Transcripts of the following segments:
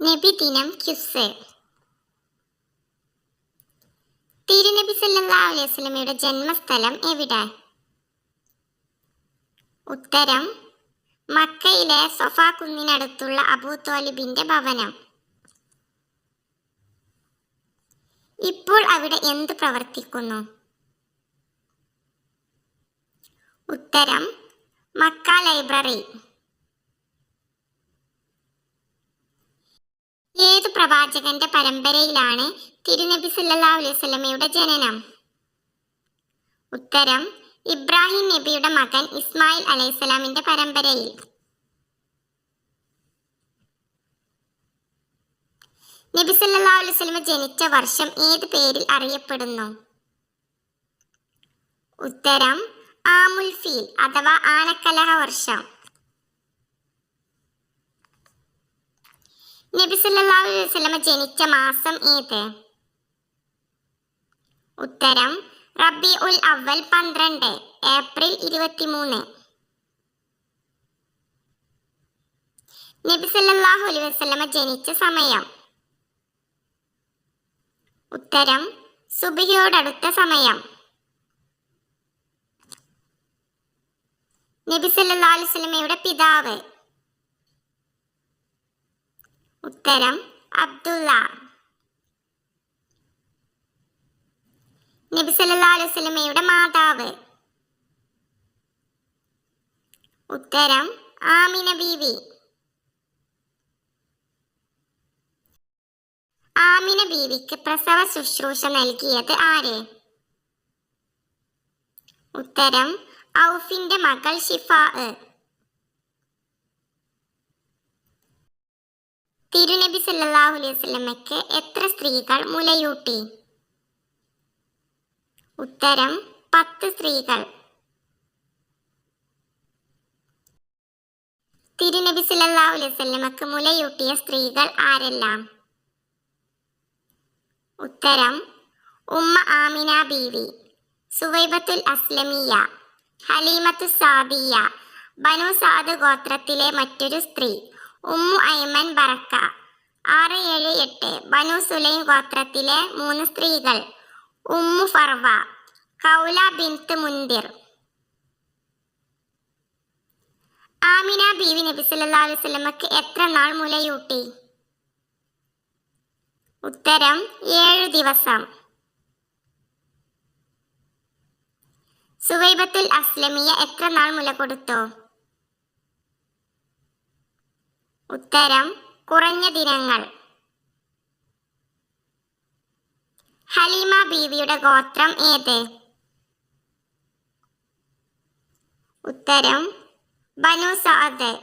നബിദിനം quiz. തിരുനബി അലൈഹി വസല്ലമയുടെ ജന്മസ്ഥലം എവിടെ? ഉത്തരം മക്കയിലെ സൊഫ കുന്നിനടുത്തുള്ള അബൂ തോലിബിന്റെ ഭവനം. ഇപ്പോൾ അവിടെ എന്ത് പ്രവർത്തിക്കുന്നു? ഉത്തരം മക്ക ലൈബ്രറി. ഏത് പ്രവാചകന്റെ പരമ്പരയിലാണ് തിരുനബി സല്ലാ അലൈഹി വസല്ലമയുടെ ജനനം? ഉത്തരം ഇബ്രാഹിം നബിയുടെ മകൻ ഇസ്മായിൽ അലൈഹിസ്സലാമിന്റെ പരമ്പരയിൽ. നബി സല്ലാ അലൈഹി വസല്ലമ ജനിച്ച വർഷം ഏത് പേരിൽ അറിയപ്പെടുന്നു? ഉത്തരം ആമുൽഫീൽ അഥവാ ആനക്കലഹ വർഷം. നബി സല്ലല്ലാഹു അലൈഹി വസല്ലമ ജനിച്ച മാസം ഏത്? ഉത്തരം റബി ഉൽ അവൽ പന്ത്രണ്ട് ഏപ്രിൽ ഇരുപത്തിമൂന്ന്. നബി സല്ലല്ലാഹു അലൈഹി വസല്ലമ ജനിച്ച സമയം? ഉത്തരം സുബഹിയോടടുത്ത സമയം. നബി സല്ലല്ലാഹു അലൈഹി വസല്ലമയുടെ പിതാവ് ഉത്തരം അബ്ദുള്ള. നബി സല്ലല്ലാഹു അലൈഹി വസല്ലമയുടെ മാതാവ്. ഉത്തരം ആമിന ബീവി. ആമിന ബീവിക്ക് പ്രസവ ശുശ്രൂഷ നൽകിയത് ആര്? ഉത്തരം ഔഫിന്റെ മകൾ ഷിഫാ. തിരുനബി സല്ലാഹു അലൈഹി വസല്ലമയ്ക്ക് എത്ര സ്ത്രീകൾ മുലയൂട്ടി? ഉത്തരം പത്ത് സ്ത്രീകൾ. തിരുനബി സല്ലാഹു അലൈഹി വസല്ലമക്ക് മുലയൂട്ടിയ സ്ത്രീകൾ ആരെല്ലാം? ഉത്തരം ഉമ്മ ആമിന ബീവി Suwaibatul Aslamiya Halimatu Sadiya Banu Saad ഗോത്രത്തിലെ മറ്റൊരു സ്ത്രീ. Umm Ayman Baraka. ആറ് ഏഴ് എട്ട്. ബനു സുലൈം ഗോത്രത്തിലെ മൂന്ന് സ്ത്രീകൾ. ഉമ്മു ഫർവ. കൗല ബിൻത്ത് മുന്തിർ ആമിന ബീവി നബി സല്ലല്ലാഹു അലൈഹി വസല്ലമക്ക് എത്ര നാൾ മുലയൂട്ടി? ഉത്തരം ഏഴ് ദിവസം. സുവൈബത്തുൽ അസ്ലമിയ എത്ര നാൾ മുല കൊടുത്തു? ഉത്തരം കുറഞ്ഞ ദിനങ്ങൾ. ഹലീമ ബീവിയുടെ ഗോത്രം ഏത്? ഉത്തരം ബനു സാദ്.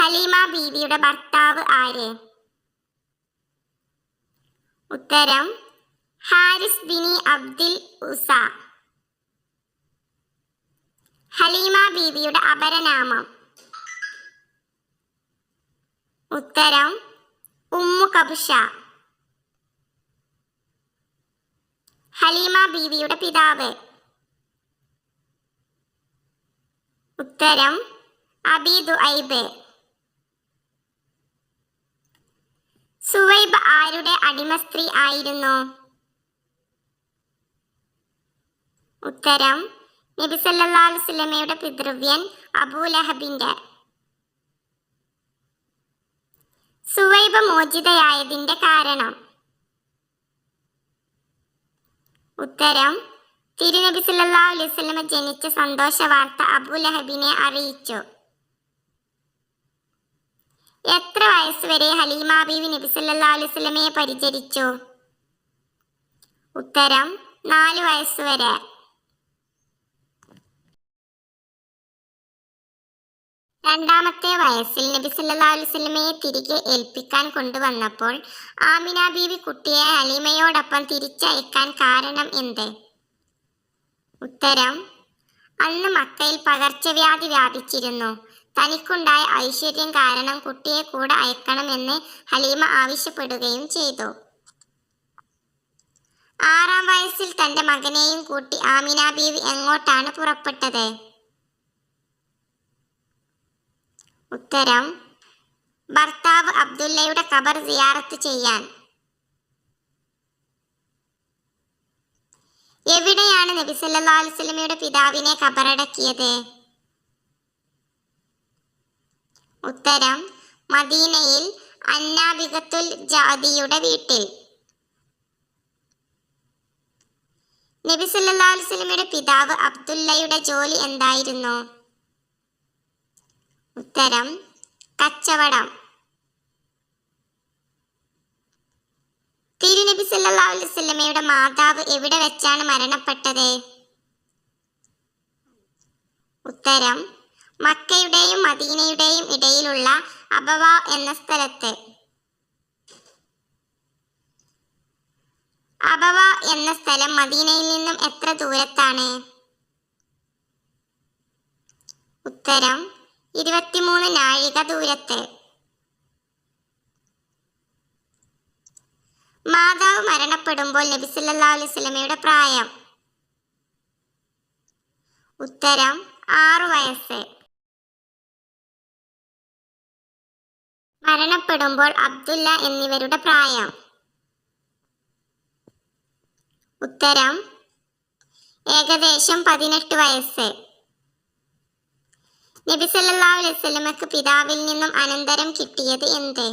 ഹലീമ ബീവിയുടെ ഭർത്താവ് ആര്? ഉത്തരം ഹാരിസ് ബിനി അബ്ദിൽ ഉസ. ഹലീമ ബീവിയുടെ അപരനാമം. ഉത്തരം ഉമ്മു കബുഷ. ഹലീമ ബീവിയുടെ പിതാവ്. ഉത്തരം അബീദു ഐബ് സുവൈബ് ആരുടെ അടിമ സ്ത്രീ ആയിരുന്നു? ഉത്തരം നബി സല്ലല്ലാഹു അലൈഹി വസല്ലമയുടെ പിതൃവ്യൻ അബൂലഹബിന്റെ സുവൈബ മോചിതയായതിന്റെ കാരണം. ഉത്തരം തിരുനബി സല്ലല്ലാഹു അലൈഹി വസല്ലമ ജനിച്ച സന്തോഷ വാർത്ത അബൂലഹബിനെ അറിയിച്ചു. എത്ര വയസ്സുവരെ ഹലീമ ബീവി നബി സല്ലല്ലാഹു അലൈഹി വസല്ലമയെ പരിചരിച്ചു? ഉത്തരം നാല് വയസ്സുവരെ രണ്ടാമത്തെ വയസ്സിൽ നബി സല്ലല്ലാഹു അലൈഹി വസല്ലമയെ തിരികെ ഏൽപ്പിക്കാൻ കൊണ്ടുവന്നപ്പോൾ ആമിന ബീവി കുട്ടിയെ അലിമയോടൊപ്പം തിരിച്ചയക്കാൻ കാരണം എന്ത്? ഉത്തരം അന്ന് മക്കയിൽ പകർച്ചവ്യാധി വ്യാപിച്ചിരുന്നു. തനിക്കുണ്ടായ ഐശ്വര്യം കാരണം കുട്ടിയെ കൂടെ അയക്കണമെന്ന് ഹലീമ ആവശ്യപ്പെടുകയും ചെയ്തു. ആറാം വയസ്സിൽ തന്റെ മകനെയും കൂട്ടി ആമിന ബീവി എങ്ങോട്ടാണ് പുറപ്പെട്ടത്? ഉത്തരം ഭർത്താവ് അബ്ദുല്ലയുടെ ഖബർ സിയാറത്ത് ചെയ്യാൻ. എവിടെയാണ് നബി പിതാവിനെ ഖബറടക്കിയത്? ഉത്തരം മദീനയിൽ അന്നാബികത്തുൽ ജാദിയുടെ വീട്ടിൽ. നബി വസല്ലമയുടെ പിതാവ് അബ്ദുല്ലയുടെ ജോലി എന്തായിരുന്നു? ഉത്തരം കച്ചവടം. തിരുനബി സല്ലല്ലാഹു അലൈഹി വസല്ലമയുടെ മാതാവ് എവിടെ വെച്ചാണ് മരണപ്പെട്ടത്? ഉത്തരം മക്കയുടെയും മദീനയുടെയും ഇടയിലുള്ള അബവ എന്ന സ്ഥലത്ത്. അബവ എന്ന സ്ഥലം മദീനയിൽ നിന്നും എത്ര ദൂരത്താണ്? ഉത്തരം ഇരുപത്തിമൂന്ന് നാഴിക ദൂരത്ത്. മാതാവ് മരണപ്പെടുമ്പോൾ നബി വസല്ലമയുടെ പ്രായം. ഉത്തരം ആറു വയസ്സ്. മരണപ്പെടുമ്പോൾ അബ്ദുല്ല എന്നിവരുടെ പ്രായം. ഉത്തരം ഏകദേശം പതിനെട്ട് വയസ്സ്. നബി സല്ലാ പിതാവിൽ നിന്നും അനന്തരം കിട്ടിയത് എന്ത്?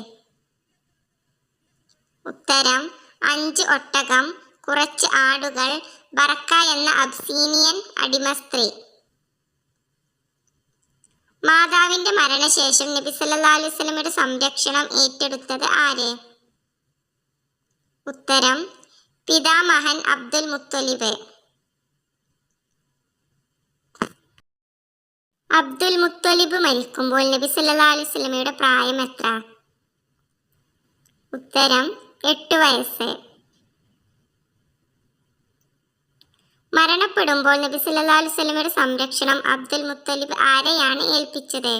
ഉത്തരം അഞ്ച് ഒട്ടകം കുറച്ച് ആടുകൾ ബറക്ക എന്ന അബ്സീനിയൻ അടിമ സ്ത്രീ മാതാവിന്റെ മരണശേഷം നബി സല്ലാ അലൈഹി വസല്ലമയുടെ സംരക്ഷണം ഏറ്റെടുത്തത് ആര്? ഉത്തരം പിതാമഹൻ അബ്ദുൽ മുത്തലിബ്. അബ്ദുൽ മുത്തലിബ് മരിക്കുമ്പോൾ നബി സല്ലാ അലൈഹി സ്വലമയുടെ പ്രായം എത്ര? ഉത്തരം എട്ട് വയസ്സ്. മരണപ്പെടുമ്പോൾ നബി സല്ലാ അലൈഹി സ്വലമയുടെ സംരക്ഷണം അബ്ദുൽ മുത്തലിബ് ആരെയാണ് ഏൽപ്പിച്ചത്?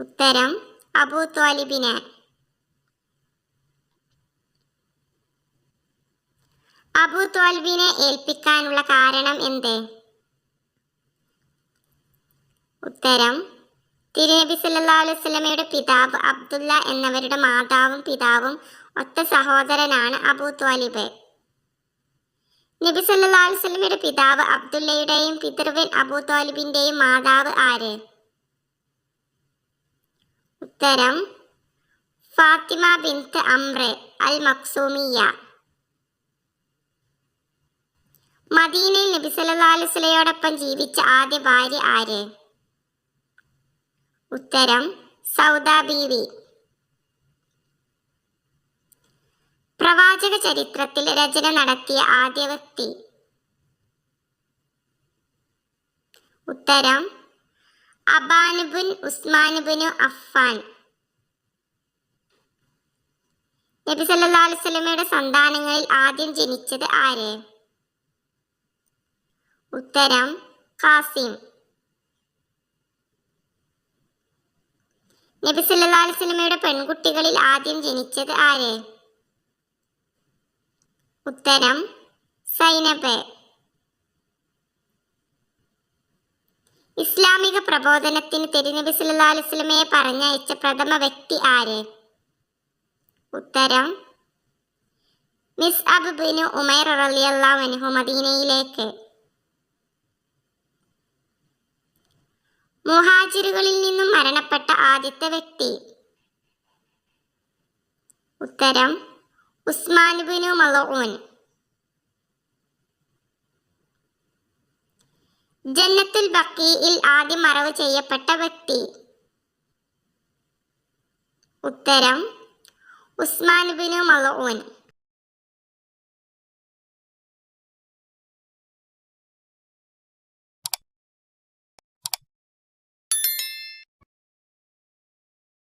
ഉത്തരം അബൂ ത്വാലിബിനെ. അബൂ ത്വാലിബിനെ ഏൽപ്പിക്കാനുള്ള കാരണം എന്ത്? ഉത്തരം. തിരുനബി സല്ലല്ലാഹു അലൈഹി വസല്ലമയുടെ പിതാവ് അബ്ദുല്ല എന്നവരുടെ മാതാവും പിതാവും ഒത്ത സഹോദരനാണ് അബൂ ത്വാലിബ്. നബി സല്ലല്ലാഹു അലൈഹി വസല്ലമയുടെ പിതാവ് അബ്ദുല്ലയുടെയും പിതൃവൻ അബൂ ത്വാലിബിന്റെയും മാതാവ് ആര്? ഉത്തരം. ഫാത്തിമ ബിൻത്ത് അംറ് അൽ മക്സൂമിയ മദീനയിൽ നബി സല്ലല്ലാഹു അലൈഹി വസല്ലമയോടൊപ്പം ജീവിച്ച ആദ്യ ഭാര്യ ആര്? ഉത്തരം സൗദ പ്രവാചക ചരിത്രത്തിൽ രചന നടത്തിയ ആദ്യ വ്യക്തി. ഉത്തരം അബാനുബുൻ ഉസ്മാനുബിനു അഫാൻ നബി അലൈഹി വസല്ലമയുടെ സന്താനങ്ങളിൽ ആദ്യം ജനിച്ചത് ആര്? ഉത്തരം ഖാസിം. നബി സല്ലല്ലാഹു പെൺകുട്ടികളിൽ ആദ്യം ജനിച്ചത് ആര്? ഉത്തരം സൈനബ്. ഇസ്ലാമിക പ്രബോധനത്തിന് തിരുനബി വസല്ലമയെ പറഞ്ഞയച്ച പ്രഥമ വ്യക്തി ആര്? ഉത്തരം മിസ് അബ് ബിനു ഉമൈർ റളിയല്ലാഹു അൻഹു മദീനയിലേക്ക്. മുഹാജിറുകളിൽ നിന്നും മരണപ്പെട്ട ആദ്യത്തെ വ്യക്തി. ഉത്തരം ഉസ്മാൻ ബിനു മലഊൻ. ജന്നത്തുൽ ബക്കീയിൽ ആദ്യം മറവ് ചെയ്യപ്പെട്ട വ്യക്തി. ഉത്തരം ഉസ്മാൻ ബിനു മലഊൻ.